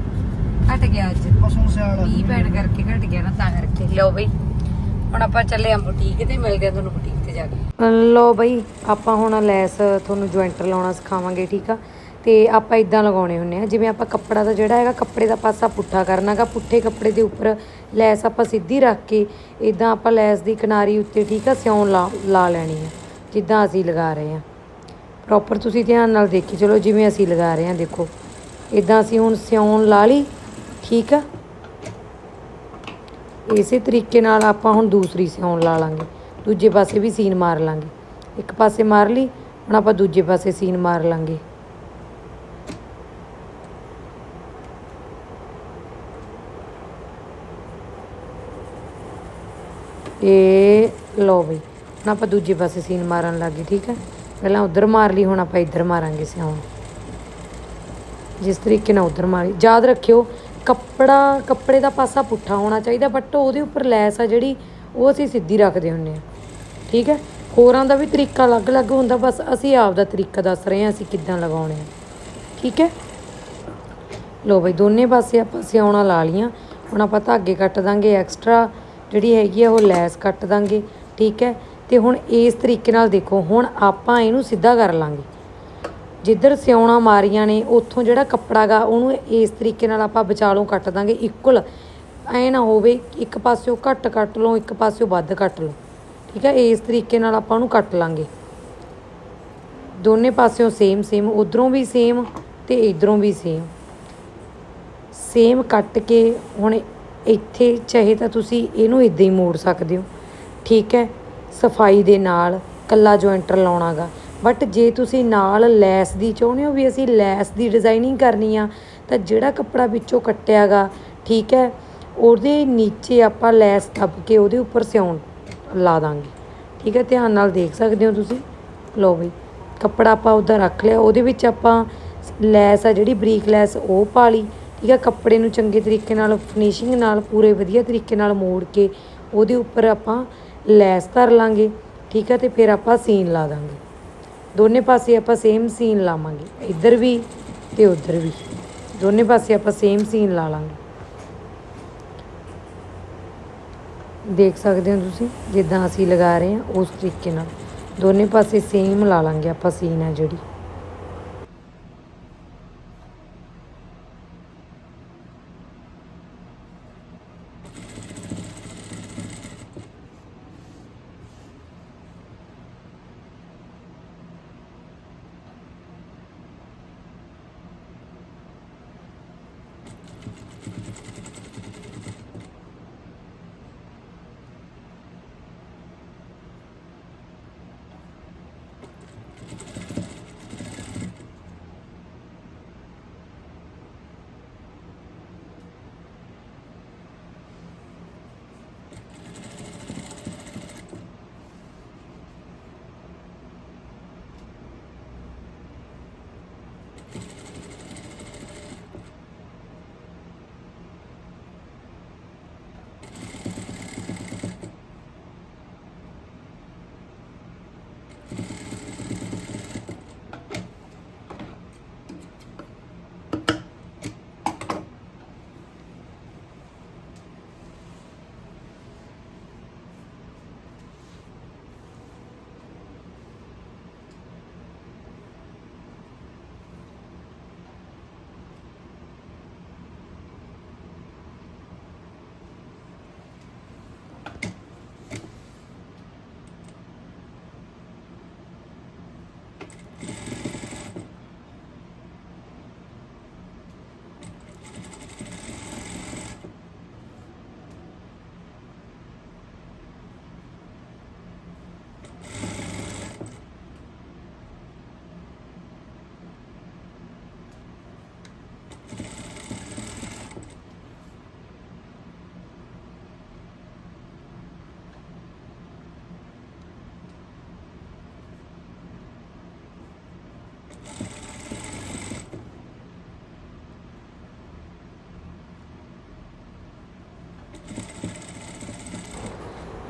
ਘਟ ਗਿਆ ਅੱਜ। ਪਸੋਂ ਸਿਆਲ ਮੀਂਹ ਪੈਣ ਕਰਕੇ ਘਟ ਗਿਆ ਨਾ ਤਾਂ ਕਰਕੇ। ਲਓ ਬਈ ਹੁਣ ਆਪਾਂ ਚੱਲੇ ਆ ਬੁਟੀਕ ਤੇ ਮਿਲਦੇ ਆ ਤੁਹਾਨੂੰ ਬੁਟੀਕ ਤੇ ਜਾ ਕੇ। ਲਓ ਬਈ ਆਪਾਂ ਹੁਣ ਲੈਸ ਤੁਹਾਨੂੰ ਜੁਆਇੰਟਰ ਲਾਉਣਾ ਸਿਖਾਵਾਂਗੇ ਠੀਕ ਆ? ਤੇ ਆਪਾਂ ਇਦਾਂ ਲਗਾਉਣੇ ਹੁੰਨੇ ਆ ਜਿਵੇਂ ਆਪਾਂ ਕੱਪੜਾ ਦਾ ਜਿਹੜਾ ਹੈਗਾ, ਕੱਪੜੇ ਦਾ ਪਾਸਾ ਪੁੱਠਾ ਕਰਨਾਗਾ ਪੁੱਠੇ ਕੱਪੜੇ ਦੇ ਉੱਪਰ ਲੈਸ ਆਪਾਂ ਸਿੱਧੀ ਰੱਖ ਕੇ ਇਦਾਂ ਆਪਾਂ ਲੈਸ ਦੀ ਕਿਨਾਰੀ ਉੱਤੇ ਠੀਕ ਆ, ਸਿਉਣ ਲਾ ਲਾ ਲੈਣੀ ਆ। ਜਿੱਦਾਂ ਅਸੀਂ ਲਗਾ ਰਹੇ ਆ ਪ੍ਰੋਪਰ ਤੁਸੀਂ ਧਿਆਨ ਨਾਲ ਦੇਖੀ ਚਲੋ ਜਿਵੇਂ ਅਸੀਂ ਲਗਾ ਰਹੇ ਆ ਦੇਖੋ। ਇਦਾਂ ਅਸੀਂ ਹੁਣ ਸਿਉਣ ਲਾ ਲਈ, ਠੀਕ ਆ। ਇਸੇ ਤਰੀਕੇ ਨਾਲ ਆਪਾਂ ਹੁਣ ਦੂਸਰੀ ਸਿਉਣ ਲਾ ਲਾਂਗੇ। ਦੂਜੇ ਪਾਸੇ ਵੀ ਸੀਨ ਮਾਰ ਲਾਂਗੇ। ਇੱਕ ਪਾਸੇ ਮਾਰ ਲਈ, ਹੁਣ ਆਪਾਂ ਦੂਜੇ ਪਾਸੇ ਸੀਨ ਮਾਰ ਲਾਂਗੇ। ਇਹ ਲਓ ਬਈ। ਹੁਣ ਆਪਾਂ ਦੂਜੇ ਪਾਸੇ ਸੀਨ ਮਾਰਨ ਲੱਗੇ ਠੀਕ ਹੈ? ਪਹਿਲਾਂ ਉਧਰ ਮਾਰ ਲਈ, ਹੁਣ ਆਪਾਂ ਇੱਧਰ ਮਾਰਾਂਗੇ ਸਿਉਣ। ਜਿਸ ਤਰੀਕੇ ਨਾਲ ਉਧਰ ਮਾਰੀ। ਯਾਦ ਰੱਖਿਓ, ਕੱਪੜਾ, ਕੱਪੜੇ ਦਾ ਪਾਸਾ ਪੁੱਠਾ ਹੋਣਾ ਚਾਹੀਦਾ ਬਟ ਉਹਦੇ ਉੱਪਰ ਲੈਸ ਆ ਜਿਹੜੀ, ਉਹ ਅਸੀਂ ਸਿੱਧੀ ਰੱਖਦੇ ਹੁੰਨੇ ਆ ਠੀਕ ਹੈ? ਹੋਰਾਂ ਦਾ ਵੀ ਤਰੀਕਾ ਅਲੱਗ-ਅਲੱਗ ਹੁੰਦਾ, ਬਸ ਅਸੀਂ ਆਪ ਦਾ ਤਰੀਕਾ ਦੱਸ ਰਹੇ ਹਾਂ, ਅਸੀਂ ਕਿੱਦਾਂ ਲਗਾਉਣੇ ਆ। ਠੀਕ ਹੈ? ਲੋ ਬਈ, ਦੋਨੇ ਪਾਸੇ ਆਪਾਂ ਸਿਆਉਣਾ ਲਾ ਲੀਆਂ ਹੁਣ ਆਪਾਂ ਧਾਗੇ ਕੱਟ ਦਾਂਗੇ ਐਕਸਟਰਾ ਜਿਹੜੀ ਹੈਗੀ ਆ, ਉਹ ਲੈਸ ਕੱਟ ਦਾਂਗੇ, ਠੀਕ ਹੈ? ਤੇ ਹੁਣ ਇਸ ਤਰੀਕੇ ਨਾਲ ਦੇਖੋ, ਹੁਣ ਆਪਾਂ ਇਹਨੂੰ ਸਿੱਧਾ ਕਰ ਲਾਂਗੇ। ਜਿੱਧਰ ਸਿਉਣਾ ਮਾਰੀਆਂ ਨੇ, ਉੱਥੋਂ ਜਿਹੜਾ ਕੱਪੜਾ ਗਾ, ਉਹਨੂੰ ਇਸ ਤਰੀਕੇ ਨਾਲ ਆਪਾਂ ਵਿਚਾਲੋਂ ਕੱਟ ਦਾਂਗੇ ਇਕੁਅਲ ਐ ਨਾ ਹੋਵੇ, ਇੱਕ ਪਾਸਿਓਂ ਘੱਟ ਕੱਟ ਲਓ, ਇੱਕ ਪਾਸਿਓਂ ਵੱਧ ਕੱਟ ਲਓ। ਠੀਕ ਹੈ? ਇਸ ਤਰੀਕੇ ਨਾਲ ਆਪਾਂ ਉਹਨੂੰ ਕੱਟ ਲਾਂਗੇ। ਦੋਨੇ ਪਾਸਿਓਂ ਸੇਮ ਸੇਮ ਉਧਰੋਂ ਵੀ ਸੇਮ ਤੇ ਇਧਰੋਂ ਵੀ ਸੇਮ ਸੇਮ ਕੱਟ ਕੇ ਹੁਣ ਇੱਥੇ ਚਾਹੇ ਤਾਂ ਤੁਸੀਂ ਇਹਨੂੰ ਇਦਾਂ ਹੀ ਮੋੜ ਸਕਦੇ ਹੋ। ਠੀਕ ਹੈ, ਸਫ਼ਾਈ ਦੇ ਨਾਲ ਕੱਲਾ ਜੁਆਇੰਟਰ ਲਾਉਣਾਗਾ। ਬਟ ਜੇ ਤੁਸੀਂ ਨਾਲ ਲੈਸ ਦੀ ਚਾਹੁੰਦੇ ਹੋ ਵੀ ਅਸੀਂ ਲੈਸ ਦੀ ਡਿਜ਼ਾਈਨਿੰਗ ਕਰਨੀ ਆ, ਤਾਂ ਜਿਹੜਾ ਕੱਪੜਾ ਵਿੱਚੋਂ ਕੱਟਿਆਗਾ, ਠੀਕ ਹੈ, ਉਹਦੇ ਨੀਚੇ ਆਪਾਂ ਲੈਸ ਦੱਬ ਕੇ ਉਹਦੇ ਉੱਪਰ ਸਿਉਣ ਲਾ ਦਾਂਗੇ। ਠੀਕ ਹੈ, ਧਿਆਨ ਨਾਲ ਦੇਖ ਸਕਦੇ ਹੋ ਤੁਸੀਂ। ਲਓ ਬਈ, ਕੱਪੜਾ ਆਪਾਂ ਉੱਧਰ ਰੱਖ ਲਿਆ, ਉਹਦੇ ਵਿੱਚ ਆਪਾਂ ਲੈਸ ਆ ਜਿਹੜੀ ਬਰੀਕ ਲੈਸ, ਉਹ ਪਾ ਲਈ। ਠੀਕ ਆ, ਕੱਪੜੇ ਨੂੰ ਚੰਗੇ ਤਰੀਕੇ ਨਾਲ ਫਿਨਿਸ਼ਿੰਗ ਨਾਲ ਪੂਰੇ ਵਧੀਆ ਤਰੀਕੇ ਨਾਲ ਮੋੜ ਕੇ ਉਹਦੇ ਉੱਪਰ ਆਪਾਂ ਲੈਸ ਧਰ ਲਾਂਗੇ, ਠੀਕ ਆ, ਤੇ ਫਿਰ ਆਪਾਂ ਸੀਨ ਲਾ ਦਾਂਗੇ। ਦੋਨੇ ਪਾਸੇ ਆਪਾਂ ਸੇਮ ਸੀਨ ਲਾਵਾਂਗੇ, ਇੱਧਰ ਵੀ ਤੇ ਉੱਧਰ ਵੀ। ਦੋਨੇ ਪਾਸੇ ਆਪਾਂ ਸੇਮ ਸੀਨ ਲਾ ਲਾਂਗੇ। ਦੇਖ ਸਕਦੇ ਹੋ ਤੁਸੀਂ, ਜਿੱਦਾਂ ਅਸੀਂ ਲਗਾ ਰਹੇ ਹਾਂ, ਉਸ ਤਰੀਕੇ ਨਾਲ। ਦੋਨੇ ਪਾਸੇ ਸੇਮ ਲਾ ਲਾਂਗੇ ਆਪਾਂ ਸੀਨ ਹੈ ਜਿਹੜੀ।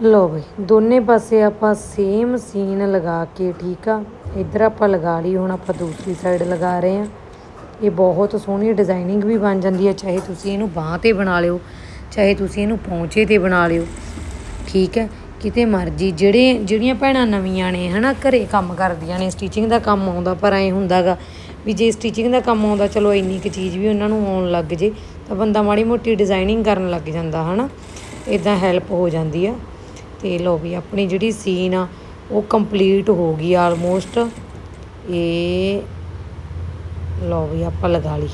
ਲੋ ਬਈ, ਦੋਨੇ ਪਾਸੇ ਆਪਾਂ ਸੇਮ ਸੀਨ ਲਗਾ ਕੇ, ਠੀਕ ਆ? ਇੱਧਰ ਆਪਾਂ ਲਗਾ ਲਈ, ਹੁਣ ਆਪਾਂ ਦੂਸਰੀ ਸਾਈਡ ਲਗਾ ਰਹੇ ਆ ਇਹ ਬਹੁਤ ਸੋਹਣੀ ਡਿਜ਼ਾਈਨਿੰਗ ਵੀ ਬਣ ਜਾਂਦੀ ਹੈ, ਚਾਹੇ ਤੁਸੀਂ ਇਹਨੂੰ ਬਾਹ ਤੇ ਬਣਾ ਲਿਓ, ਚਾਹੇ ਤੁਸੀਂ ਇਹਨੂੰ ਪੌਂਚੇ ਤੇ ਬਣਾ ਲਿਓ, ਠੀਕ ਹੈ? ਕਿਤੇ ਮਰਜ਼ੀ, ਜਿਹੜੇ, ਜਿਹੜੀਆਂ ਭੈਣਾਂ ਨਵੀਆਂ ਨੇ, ਹਨਾ, ਘਰੇ ਕੰਮ ਕਰਦੀਆਂ ਨੇ ਸਟਿਚਿੰਗ ਦਾ ਕੰਮ ਆਉਂਦਾ, ਪਰ ਐ ਹੁੰਦਾਗਾ ਵੀ ਜੇ ਸਟਿਚਿੰਗ ਦਾ ਕੰਮ ਆਉਂਦਾ, ਚਲੋ ਇੰਨੀ ਕੁ ਚੀਜ਼ ਵੀ ਉਹਨਾਂ ਨੂੰ ਆਉਣ ਲੱਗ ਜੇ, ਤਾਂ ਬੰਦਾ ਮਾੜੀ ਮੋਟੀ ਡਿਜ਼ਾਈਨਿੰਗ ਕਰਨ ਲੱਗ ਜਾਂਦਾ, ਹਨਾ? ਇਦਾਂ ਹੈਲਪ ਹੋ ਜਾਂਦੀ ਆ। ਤੇ ਲੋ ਵੀ ਆਪਣੀ ਜਿਹੜੀ ਸੀਨ ਆ ਉਹ ਕੰਪਲੀਟ ਹੋ ਗਈ ਆਲਮੋਸਟ ਇਹ ਲੋ ਵੀ ਆਪਾਂ ਲਗਾ ਲਈ।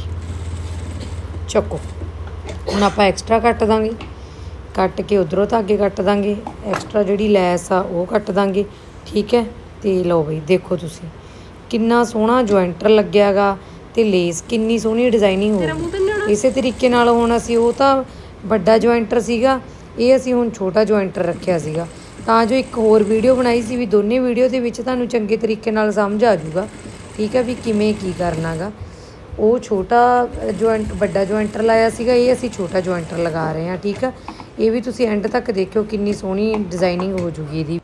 ਚੱਕੋ ਹੁਣ ਆਪਾਂ ਐਕਸਟਰਾ ਕੱਟ ਦਾਂਗੇ। ਕੱਟ ਕੇ ਉਧਰੋਂ ਧਾਗੇ ਕੱਟ ਦਾਂਗੇ। ਐਕਸਟਰਾ ਜਿਹੜੀ ਲੈਸ ਆ ਉਹ ਕੱਟ ਦਾਂਗੇ। ਠੀਕ ਹੈ? ਤੇ ਲਓ ਬਈ ਦੇਖੋ ਤੁਸੀਂ ਕਿੰਨਾ ਸੋਹਣਾ ਜੁਆਇੰਟਰ ਲੱਗਿਆਗਾ ਤੇ ਲੇਸ ਕਿੰਨੀ ਸੋਹਣੀ ਡਿਜ਼ਾਈਨਿੰਗ ਹੋ ਇਸੇ ਤਰੀਕੇ ਨਾਲ ਹੁਣ ਅਸੀਂ ਉਹ ਤਾਂ ਵੱਡਾ ਜੁਆਇੰਟਰ ਸੀਗਾ। ਇਹ ਅਸੀਂ ਹੁਣ ਛੋਟਾ ਜੁਆਇੰਟਰ ਰੱਖਿਆ ਸੀਗਾ। ਤਾਂ ਜੋ ਇੱਕ ਹੋਰ ਵੀਡੀਓ ਬਣਾਈ ਸੀ ਵੀ ਦੋਨੇ ਵੀਡੀਓ ਦੇ ਵਿੱਚ ਤੁਹਾਨੂੰ ਚੰਗੇ ਤਰੀਕੇ ਨਾਲ ਸਮਝ ਆ ਜਾਊਗਾ, ਠੀਕ ਹੈ ਵੀ ਕਿਵੇਂ ਕੀ ਕਰਨਾਗਾ ਉਹ ਛੋਟਾ ਜੁਆਇੰਟ ਵੱਡਾ ਜੁਆਇੰਟਰ ਲਾਇਆ ਸੀਗਾ, ਇਹ ਅਸੀਂ ਛੋਟਾ ਜੁਆਇੰਟਰ ਲਗਾ ਰਹੇ ਹਾਂ, ਠੀਕ ਆ ਇਹ ਵੀ ਤੁਸੀਂ ਐਂਡ ਤੱਕ ਦੇਖਿਓ ਕਿੰਨੀ ਸੋਹਣੀ ਡਿਜ਼ਾਈਨਿੰਗ ਹੋ ਜੂਗੀ ਇਹਦੀ।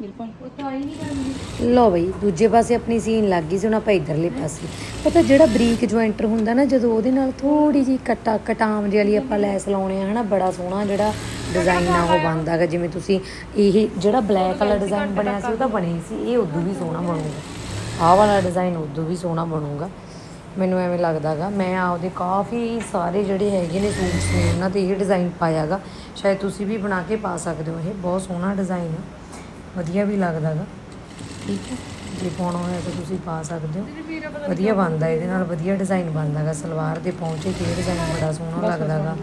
ਬਿਲਕੁਲ। ਲੋ ਬਈ ਦੂਜੇ ਪਾਸੇ ਆਪਣੀ ਸੀਨ ਲੱਗ ਗਈ ਸੀ ਹੁਣ ਆਪਾਂ ਇਧਰਲੇ ਪਾਸੇ। ਪਤਾ ਜਿਹੜਾ ਬਰੀਕ ਜੁਆਇੰਟਰ ਹੁੰਦਾ ਨਾ ਜਦੋਂ ਉਹਦੇ ਨਾਲ ਥੋੜੀ ਜੀ ਕਟਾ ਕਟਾਮ ਜਿਹੀ ਵਾਲੀ ਆਪਾਂ ਲੈਸ ਲਾਉਣੇ ਆ ਹਨਾ ਬੜਾ ਸੋਹਣਾ ਜਿਹੜਾ ਡਿਜ਼ਾਈਨ ਆ ਉਹ ਬਣਦਾ ਗਾ ਜਿਵੇਂ ਤੁਸੀਂ ਇਹ ਜਿਹੜਾ ਬਲੈਕ ਵਾਲਾ ਡਿਜ਼ਾਈਨ ਬਣਿਆ ਸੀ ਉਹ ਤਾਂ ਬਣਿਆ ਸੀ। ਇਹ ਉਦੋਂ ਵੀ ਸੋਹਣਾ ਬਣੂਗਾ। ਆਹ ਵਾਲਾ ਡਿਜ਼ਾਈਨ ਉਦੋਂ ਵੀ ਸੋਹਣਾ ਬਣੂਗਾ। ਮੈਨੂੰ ਐਵੇਂ ਲੱਗਦਾਗਾ ਮੈਂ ਆਪਦੇ ਕਾਫੀ ਸਾਰੇ ਜਿਹੜੇ ਹੈਗੇ ਨੇ ਸੂਟਸ ਨੇ ਉਹਨਾਂ ਤੇ ਇਹ ਡਿਜ਼ਾਈਨ ਪਾਇਆਗਾ ਸ਼ਾਇਦ ਤੁਸੀਂ ਵੀ ਬਣਾ ਕੇ ਪਾ ਸਕਦੇ ਹੋ। ਇਹ ਬਹੁਤ ਸੋਹਣਾ ਡਿਜ਼ਾਈਨ ਹੈ ਵਧੀਆ ਵੀ ਲੱਗਦਾਗਾ ਠੀਕ ਹੈ ਜੇ ਪਾਉਣਾ ਹੋਇਆ ਤਾਂ ਤੁਸੀਂ ਪਾ ਸਕਦੇ ਹੋ। ਵਧੀਆ ਬਣਦਾ ਇਹਦੇ ਨਾਲ ਵਧੀਆ ਡਿਜ਼ਾਈਨ ਬਣਦਾਗਾ ਸਲਵਾਰ ਦੇ ਪਹੁੰਚੇ ਤੇ ਡਿਜ਼ਾਈਨ ਬੜਾ ਸੋਹਣਾ ਲੱਗਦਾਗਾ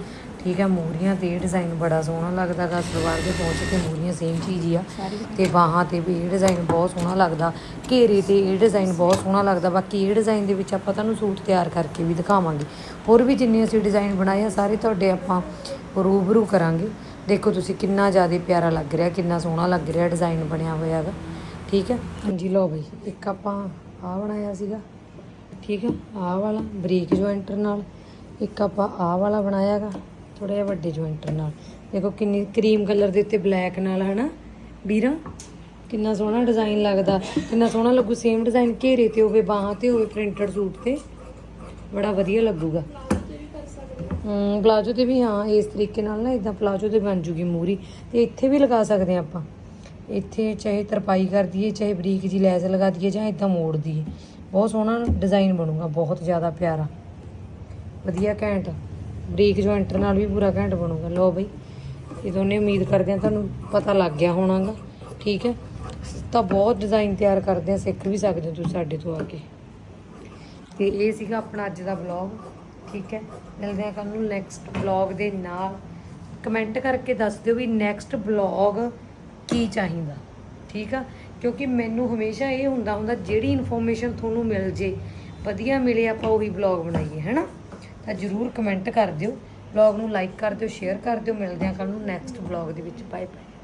ਠੀਕ ਹੈ ਮੂਰੀਆਂ ਤੇ ਡਿਜ਼ਾਈਨ ਬੜਾ ਸੋਹਣਾ ਲੱਗਦਾਗਾ ਸਲਵਾਰ ਦੇ ਪਹੁੰਚੇ ਤੇ ਮੂਰੀਆਂ ਸੇਮ ਚੀਜ਼ ਹੀ ਆ। ਤੇ ਬਾਹਾਂ ਤੇ ਵੀ ਇਹ ਡਿਜ਼ਾਈਨ ਬਹੁਤ ਸੋਹਣਾ ਲੱਗਦਾ। ਘੇਰੇ ਤੇ ਇਹ ਡਿਜ਼ਾਈਨ ਬਹੁਤ ਸੋਹਣਾ ਲੱਗਦਾ। ਬਾਕੀ ਇਹ ਡਿਜ਼ਾਈਨ ਦੇ ਵਿੱਚ ਆਪਾਂ ਤੁਹਾਨੂੰ ਸੂਟ ਤਿਆਰ ਕਰਕੇ ਵੀ ਦਿਖਾਵਾਂਗੇ। ਹੋਰ ਵੀ ਜਿੰਨੇ ਅਸੀਂ ਡਿਜ਼ਾਈਨ ਬਣਾਏ ਆ ਸਾਰੇ ਤੁਹਾਡੇ ਆਪਾਂ ਰੂਬਰੂ ਕਰਾਂਗੇ। ਦੇਖੋ ਤੁਸੀਂ ਕਿੰਨਾ ਜ਼ਿਆਦਾ ਪਿਆਰਾ ਲੱਗ ਰਿਹਾ, ਕਿੰਨਾ ਸੋਹਣਾ ਲੱਗ ਰਿਹਾ ਡਿਜ਼ਾਈਨ ਬਣਿਆ ਹੋਇਆ ਹੈਗਾ ਠੀਕ ਹੈ? ਹਾਂਜੀ, ਲਓ ਬਈ, ਇੱਕ ਆਪਾਂ ਆਹ ਬਣਾਇਆ ਸੀਗਾ। ਠੀਕ ਹੈ? ਆਹ ਵਾਲਾ, ਬਰੀਕ ਜੁਆਇੰਟਰ ਨਾਲ। ਇੱਕ ਆਪਾਂ ਆਹ ਵਾਲਾ ਬਣਾਇਆ ਹੈਗਾ ਥੋੜਾ ਜਿਹਾ ਵੱਡੇ ਜੁਆਇੰਟਰ ਨਾਲ। ਦੇਖੋ ਕਿੰਨੀ ਕਰੀਮ ਕਲਰ ਦੇ ਉੱਤੇ ਬਲੈਕ ਨਾਲ, ਹਨਾ? ਵੀਰਾ, ਕਿੰਨਾ ਸੋਹਣਾ ਡਿਜ਼ਾਈਨ ਲੱਗਦਾ। ਕਿੰਨਾ ਸੋਹਣਾ ਲੱਗੂ ਸੇਮ ਡਿਜ਼ਾਈਨ ਘੇਰੇ ਤੇ ਹੋਵੇ, ਬਾਹਾਂ ਤੇ ਹੋਵੇ ਪ੍ਰਿੰਟਡ ਸੂਟ ਤੇ। ਬੜਾ ਵਧੀਆ ਲੱਗੂਗਾ। ਪਲਾਜੋ ਤੇ ਵੀ ਹਾਂ, ਇਸ ਤਰੀਕੇ ਨਾਲ ਨਾ ਇਦਾਂ ਪਲਾਜੋ ਤੇ ਬਣ ਜੂਗੀ ਮੂਰੀ। ਤੇ ਇੱਥੇ ਵੀ ਲਗਾ ਸਕਦੇ ਆ ਆਪਾਂ। ਇੱਥੇ ਚਾਹੇ ਤਰਪਾਈ ਕਰ ਦਈਏ, ਚਾਹੇ ਬਰੀਕ ਜੀ ਲੈਸ ਲਗਾ ਦਈਏ, ਜਾਂ ਇਦਾਂ ਮੋੜ ਦਈਏ। ਬਹੁਤ ਸੋਹਣਾ ਡਿਜ਼ਾਈਨ ਬਣੂਗਾ, ਬਹੁਤ ਜ਼ਿਆਦਾ ਪਿਆਰਾ। ਵਧੀਆ ਘੈਂਟ। ਬਰੀਕ ਜੁਆਇੰਟਰ ਨਾਲ ਵੀ ਪੂਰਾ ਘੈਂਟ ਬਣੂਗਾ। ਲਓ ਬਈ, ਇਹ ਦੋਨੇ ਉਮੀਦ ਕਰਦੇ ਆ ਤੁਹਾਨੂੰ ਪਤਾ ਲੱਗ ਗਿਆ ਹੋਣਾਗਾ। ਠੀਕ ਹੈ? ਤਾਂ ਬਹੁਤ ਡਿਜ਼ਾਈਨ ਤਿਆਰ ਕਰਦੇ ਆ ਸਿੱਖ ਵੀ ਸਕਦੇ ਹੋ ਤੁਸੀਂ ਸਾਡੇ ਤੋਂ ਆ ਕੇ। ਤੇ ਇਹ ਸੀਗਾ ਆਪਣਾ ਅੱਜ ਦਾ ਵਲੌਗ ਠੀਕ ਹੈ। ਮਿਲਦੇ ਆ ਕੱਲ ਨੂੰ ਨੈਕਸਟ ਵਲੌਗ ਦੇ ਨਾਲ। ਕਮੈਂਟ ਕਰਕੇ ਦੱਸ ਦਿਓ ਵੀ ਨੈਕਸਟ ਵਲੌਗ ਕੀ ਚਾਹੀਦਾ। ਠੀਕ ਆ? ਕਿਉਂਕਿ ਮੈਨੂੰ ਹਮੇਸ਼ਾ ਇਹ ਹੁੰਦਾ ਹੁੰਦਾ ਜਿਹੜੀ ਇਨਫੋਰਮੇਸ਼ਨ ਤੁਹਾਨੂੰ ਮਿਲ ਜੇ, ਵਧੀਆ ਮਿਲੇ, ਆਪਾਂ ਉਹੀ ਵਲੌਗ ਬਣਾਈਏ, ਹੈਨਾ? ਤਾਂ ਜਰੂਰ ਕਮੈਂਟ ਕਰ ਦਿਓ। ਵਲੌਗ ਨੂੰ ਲਾਈਕ ਕਰ ਦਿਓ ਸ਼ੇਅਰ ਕਰ ਦਿਓ। ਮਿਲਦੇ ਆ ਕੱਲ ਨੂੰ ਨੈਕਸਟ ਵਲੌਗ ਦੇ ਵਿੱਚ। Bye bye